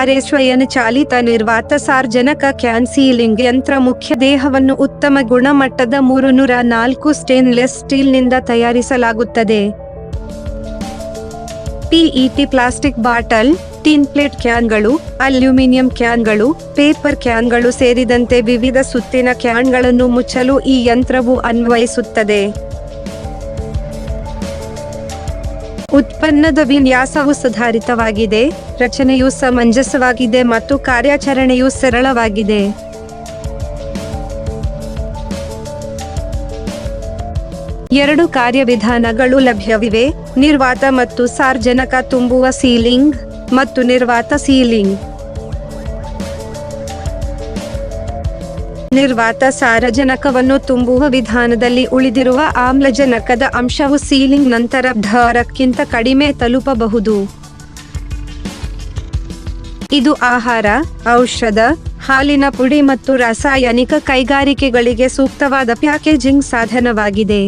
ಅರೆ ಚಾಲಿತ ನಿರ್ವಾತ ಸಾರ್ಜನಕ ಕ್ಯಾನ್ ಸೀಲಿಂಗ್ ಯಂತ್ರ ಮುಖ್ಯ ದೇಹವನ್ನು ಉತ್ತಮ ಗುಣಮಟ್ಟದ ಮೂರು ನೂರ ನಾಲ್ಕು ಸ್ಟೇನ್ಲೆಸ್ ಸ್ಟೀಲ್ನಿಂದ ತಯಾರಿಸಲಾಗುತ್ತದೆ. PET plastic bottle, tin plate ಕ್ಯಾನ್ಗಳು, aluminium ಕ್ಯಾನ್ಗಳು, ಪೇಪರ್ ಕ್ಯಾನ್ಗಳು ಸೇರಿದಂತೆ ವಿವಿಧ ಸುತ್ತಿನ ಕ್ಯಾನ್ಗಳನ್ನು ಮುಚ್ಚಲು ಈ ಯಂತ್ರವು ಅನ್ವಯಿಸುತ್ತದೆ. ಉತ್ಪನ್ನದ ವಿನ್ಯಾಸವು ಸುಧಾರಿತವಾಗಿದೆ. ರಚನೆಯು ಸಮಂಜಸವಾಗಿದೆ ಮತ್ತು ಕಾರ್ಯಾಚರಣೆಯು ಸರಳವಾಗಿದೆ. ಎರಡು ಕಾರ್ಯವಿಧಾನಗಳು ಲಭ್ಯವಿವೆ. ನಿರ್ವಾತ ಮತ್ತು ಸಾರ್ಜನಕ ತುಂಬುವ ಸೀಲಿಂಗ್ ಮತ್ತು ನಿರ್ವಾತ ಸೀಲಿಂಗ್. ನಿರ್ವಾತ ಸಾರಜನಕವನ್ನು ತುಂಬುವ ವಿಧಾನದಲ್ಲಿ ಉಳಿದಿರುವ ಆಮ್ಲಜನಕದ ಅಂಶವು ಸೀಲಿಂಗ್ ನಂತರ ಧಾರಕ್ಕಿಂತ ಕಡಿಮೆ ತಲುಪಬಹುದು. ಇದು ಆಹಾರ, ಔಷಧ, ಹಾಲಿನ ಪುಡಿ ಮತ್ತು ರಾಸಾಯನಿಕ ಕೈಗಾರಿಕೆಗಳಿಗೆ ಸೂಕ್ತವಾದ ಪ್ಯಾಕೇಜಿಂಗ್ ಸಾಧನವಾಗಿದೆ.